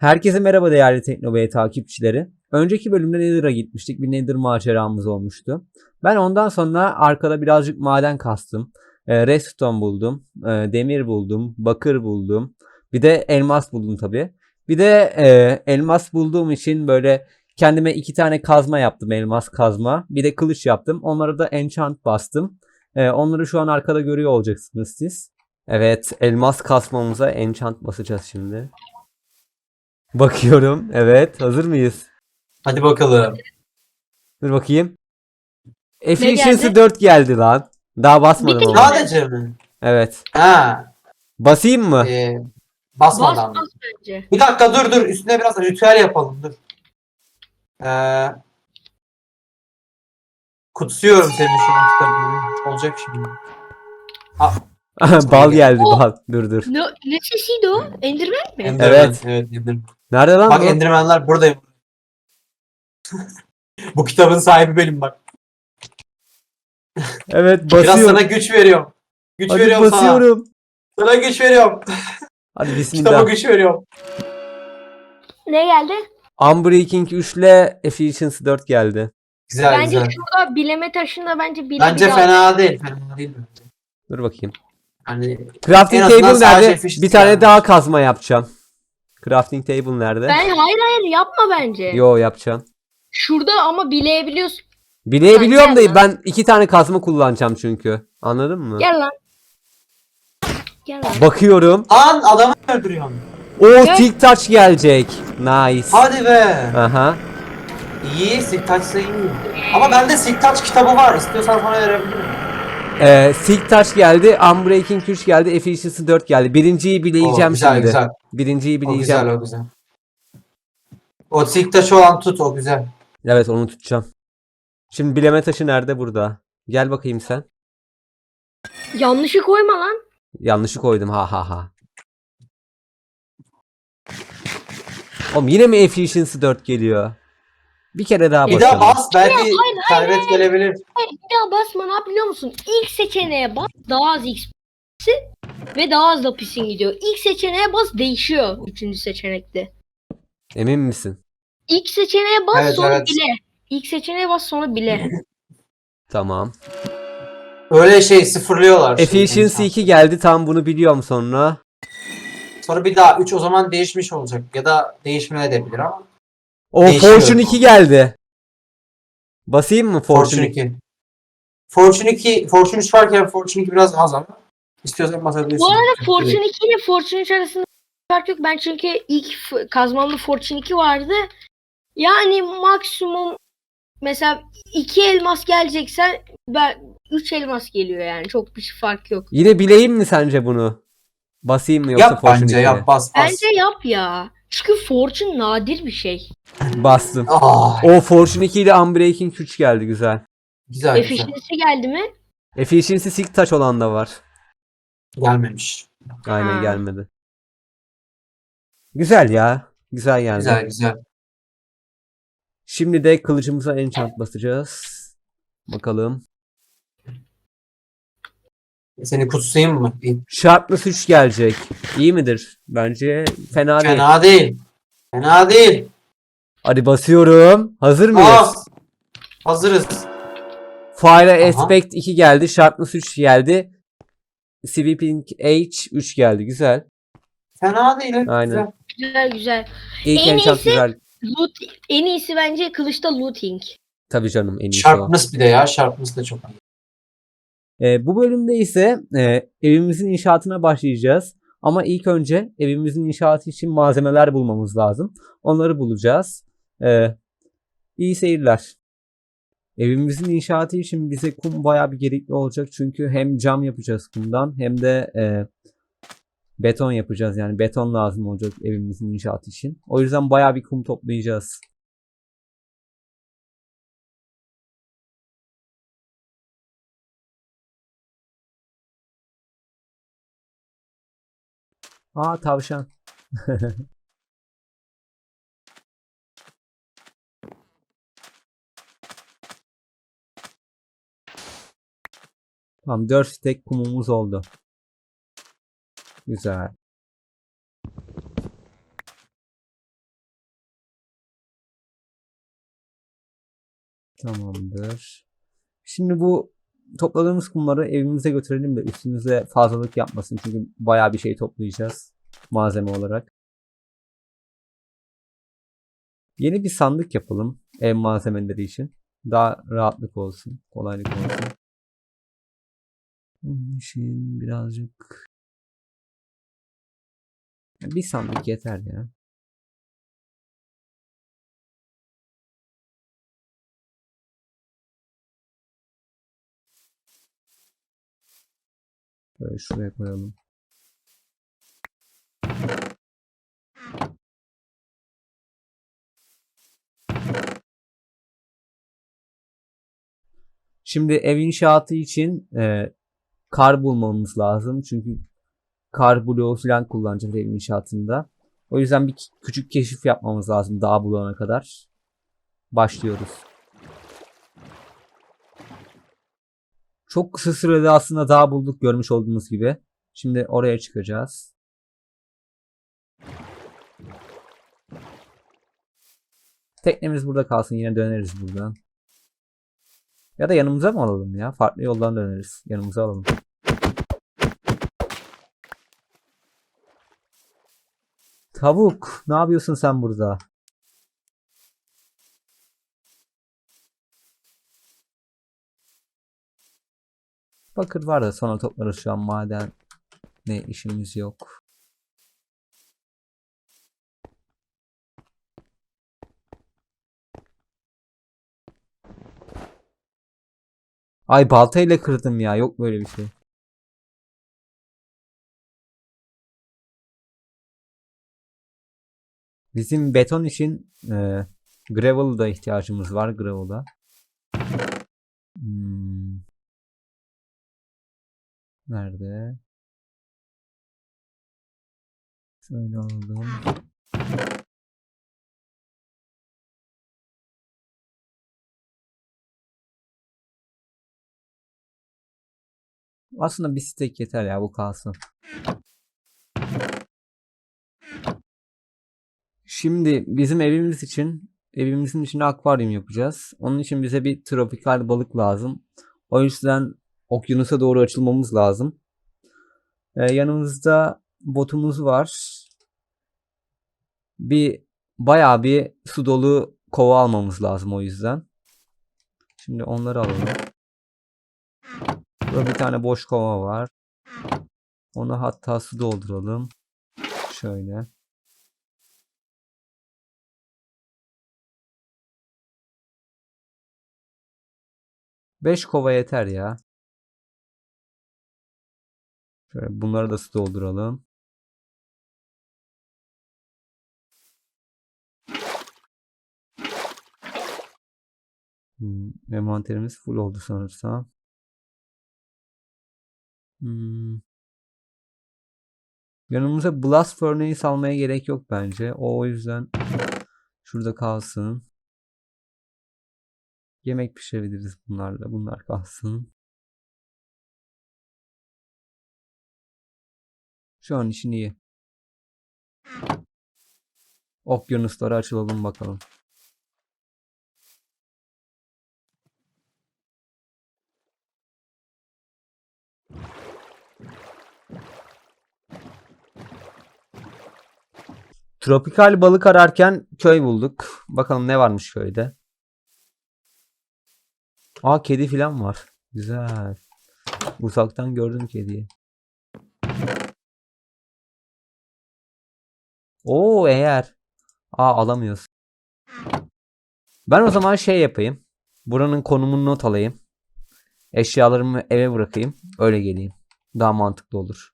Herkese merhaba değerli Teknobey takipçileri. Önceki bölümde Nether'a gitmiştik. Bir Nether maceramız olmuştu. Ben ondan sonra arkada birazcık maden kastım. E, redstone buldum. e, demir buldum. Bakır buldum. Bir de elmas buldum tabii. Bir de e, elmas bulduğum için böyle kendime iki tane kazma yaptım. Elmas kazma. Bir de kılıç yaptım. Onlara da enchant bastım. E, onları şu an arkada görüyor olacaksınız siz. Evet elmas kasmamıza enchant basacağız şimdi. Bakıyorum. Evet. Hazır mıyız? Hadi bakalım. Dur bakayım. Efficiency geldi? 4 geldi lan. Daha basmadım Bir ama. Sadece mi? Evet. Ha. Basayım mı? E, Bas basmadan. bas bence. Bir dakika dur dur. Üstüne biraz ritüel yapalım. Dur. Ee, kutsuyorum senin şu an kitabını. Olacak şimdi. bal geldi bal. Dur dur. Ne, ne sesiydi o? Enderman mi? Enderman. Evet. Evet. Enderman. Nerede lan Bak bu? Enderman'lar buradayım. Bu kitabın sahibi benim bak. Evet Biraz sana basıyorum. güç veriyorum. Güç Hadi veriyorum sana. basıyorum. Sana güç veriyorum. Hadi Kitaba bismillah. güç veriyorum. Ne geldi? Unbreaking 3 ile Efficiency 4 geldi. Güzel bence güzel. şurada bileme taşında bence bile Bence bile fena değil. Fena değil bence. Dur bakayım. Hani Crafting table nerede? Bir tane geldi. daha kazma yapacağım. Crafting table nerede? Ben hayır hayır yapma bence. Yo yapacağım. Şurada ama bileyebiliyorsun. Bileyebiliyorum Gel da lan. ben iki tane kazma kullanacağım çünkü. Anladın mı? Gel lan. Gel lan. Bakıyorum. Lan adamı öldürüyorsun. O Gel. Tick Touch gelecek. Nice. Hadi be. Aha. İyi Siktaç'sa iyi. Ama bende Siktaç kitabı var. İstiyorsan sana verebilirim. Ee, Silk Touch geldi. Unbreaking 3 geldi. Efficiency 4 geldi. Birinciyi bileyeceğim O güzel şimdi. güzel. Birinciyi O bileyeceğim. güzel o güzel. O Siktaç olan tut o güzel. Evet onu tutacağım. Şimdi bileme taşı nerede? Burada. Gel bakayım sen. Yanlışı koyma lan. Yanlışı koydum. Ha ha ha. Oğlum yine mi Efficiency 4 geliyor? Bir kere daha Bir basalım. daha bas belki servet gelebilir. Hayır bir daha basma ne yap biliyor musun? İlk seçeneğe bas daha az XP'si ve daha az lapisin gidiyor. İlk seçeneğe bas değişiyor üçüncü seçenekte. Emin misin? İlk seçeneğe bas Evet, sonra evet. bile. İlk seçeneğe bas sonra bile. Tamam. Öyle şey sıfırlıyorlar. şey, Efficiency insan. 2 geldi. Tam bunu biliyorum sonra. Sonra bir daha 3 o zaman değişmiş olacak. Ya da değişmeyebilir ama. O Değişiyor. Fortune 2 geldi. Basayım mı Fortune, Fortune 2? 2. Fortune 2, Fortune 3 varken Fortune 2 biraz az ama. İstiyorsan basabilirsin. Bu arada Fortune direkt. 2 ile Fortune 3 arasında fark yok. Ben çünkü ilk kazmamda Fortune 2 vardı. Yani maksimum mesela 2 elmas geleceksen ben 3 elmas geliyor yani. Çok bir şey fark yok. Yine bileyim mi sence bunu? Basayım mı yoksa Yap Fortune bence 2'ye? yap bas bas. Bence yap ya. Çünkü Fortune nadir bir şey. Bastım. Ah, O Fortune 2 ile Unbreaking 3 geldi güzel. güzel güzel. Efficiency geldi mi? Efficiency Silk Touch olan da var. Gelmemiş. Aynen Ha. gelmedi. Güzel ya. Güzel geldi. Güzel güzel. Şimdi de kılıcımıza enchant basacağız. Bakalım. Seni kutsayayım mı? İyi. Sharpness 3 gelecek. İyi midir? Bence fena değil. Fena değil. Fena değil. Hadi basıyorum. Hazır mıyız? Bas. Hazırız. Fire Aha. Aspect 2 geldi. Sharpness 3 geldi. Sweeping H 3 geldi. Güzel. Fena değil. Aynen. Güzel. Güzel güzel. İlk En enchant iyisi- güzel. Loot, en iyisi bence kılıçta looting. Tabii canım en iyisi o. Sharpness bir de ya. Sharpness da çok iyi. Ee, bu bölümde ise e, evimizin inşaatına başlayacağız. Ama ilk önce evimizin inşaatı için malzemeler bulmamız lazım. Onları bulacağız. Ee, iyi seyirler. Evimizin inşaatı için bize kum bayağı bir gerekli olacak. Çünkü hem cam yapacağız kumdan hem de e, beton yapacağız. Yani beton lazım olacak evimizin inşaatı için. O yüzden bayağı bir kum toplayacağız. Aa tavşan. Tamam 4 stek kumumuz oldu. Güzel. Tamamdır. Şimdi bu topladığımız kumları evimize götürelim de üstümüze fazlalık yapmasın. Çünkü baya bir şey toplayacağız malzeme olarak. Yeni bir sandık yapalım ev malzemeleri için. Daha rahatlık olsun, kolaylık olsun. Bunun için birazcık bir sandık yeter ya. Böyle şuraya koyalım. Şimdi ev inşaatı için e, kar bulmamız lazım. Çünkü kar bloğu falan kullanacağız ev inşaatında. O yüzden bir küçük keşif yapmamız lazım dağ bulana kadar. Başlıyoruz. Çok kısa sürede aslında dağ bulduk görmüş olduğunuz gibi. Şimdi oraya çıkacağız. Teknemiz burada kalsın yine döneriz buradan. Ya da yanımıza mı alalım ya? Farklı yoldan döneriz. Yanımıza alalım. Tavuk, ne yapıyorsun sen burada? Bakır var da sonra toplarız şu an maden ne işimiz yok. Ay baltayla kırdım ya. Yok böyle bir şey. Bizim beton için e, gravel'da ihtiyacımız var. Gravel'a. Hmm. Nerede? Şöyle alalım. Aslında bir stek yeter ya bu kalsın. Şimdi bizim evimiz için evimizin içine akvaryum yapacağız. Onun için bize bir tropikal balık lazım. O yüzden okyanusa doğru açılmamız lazım. Ee, yanımızda botumuz var. Bir bayağı bir su dolu kova almamız lazım o yüzden. Şimdi onları alalım. Burada bir tane boş kova var. Onu hatta su dolduralım. Şöyle. Beş kova yeter ya. Şöyle bunları da su dolduralım. Hmm, envanterimiz full oldu sanırsam. Hmm. Yanımıza Blast Furnace almaya gerek yok bence. O o yüzden şurada kalsın. Yemek pişirebiliriz bunlarla. Bunlar kalsın. Şu an için iyi. Okyanuslara açılalım bakalım. Tropikal balık ararken köy bulduk. Bakalım ne varmış köyde. Aa kedi falan var. Güzel. Uzaktan gördüm kediyi. Oo eğer. Aa alamıyoruz. Ben o zaman şey yapayım. Buranın konumunu not alayım. Eşyalarımı eve bırakayım. Öyle geleyim. Daha mantıklı olur.